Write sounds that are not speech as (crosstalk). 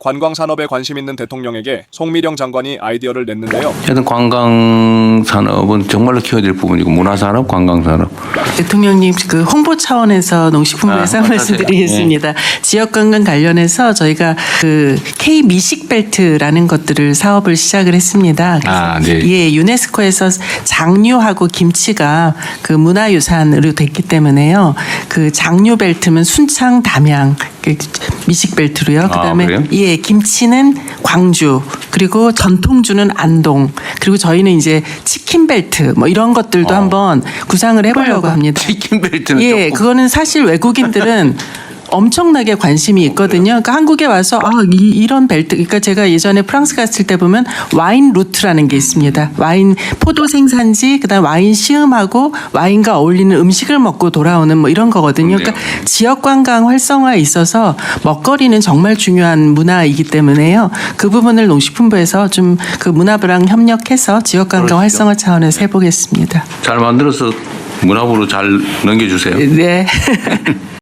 관광 산업에 관심 있는 대통령에게 송미령 장관이 아이디어를 냈는데요. 하여튼 관광 산업은 정말로 키워야 될 부분이고 문화 산업, 관광 산업. 대통령님 그 홍보 차원에서 농식품부에서 아, 말씀드리겠습니다. 지역 관광 관련해서 저희가 그 K 미식 벨트라는 것들을 사업을 시작을 했습니다. 아, 네. 예, 유네스코에서 장류하고 김치가 그 문화유산으로 됐기 때문에요. 그 장류 벨트면 순창 담양 그 미식 벨트로요. 그다음에 그래요? 예, 김치는 광주, 그리고 전통주는 안동, 그리고 저희는 이제 치킨 벨트 뭐 이런 것들도 어. 한번 구상을 해보려고 합니다. 치킨 벨트는 예, 조금 그거는 사실 외국인들은 (laughs) 엄청나게 관심이 있거든요. 그러니까 한국에 와서 아, 이, 런 벨트, 그러니까 제가 예전에 프랑스 갔을 때 보면 와인 루트라는 게 있습니다. 와인 포도 생산지, 그다음 와인 시음하고 와인과 어울리는 음식을 먹고 돌아오는 뭐 이런 거거든요. 그러니까 지역 관광 활성화에 있어서 먹거리는 정말 중요한 문화이기 때문에요. 그 부분을 농식품부에서 좀 그 문화부랑 협력해서 지역 관광 활성화 차원에서 해보겠습니다. 잘 만들어서 문화부로 잘 넘겨주세요. 네. (laughs)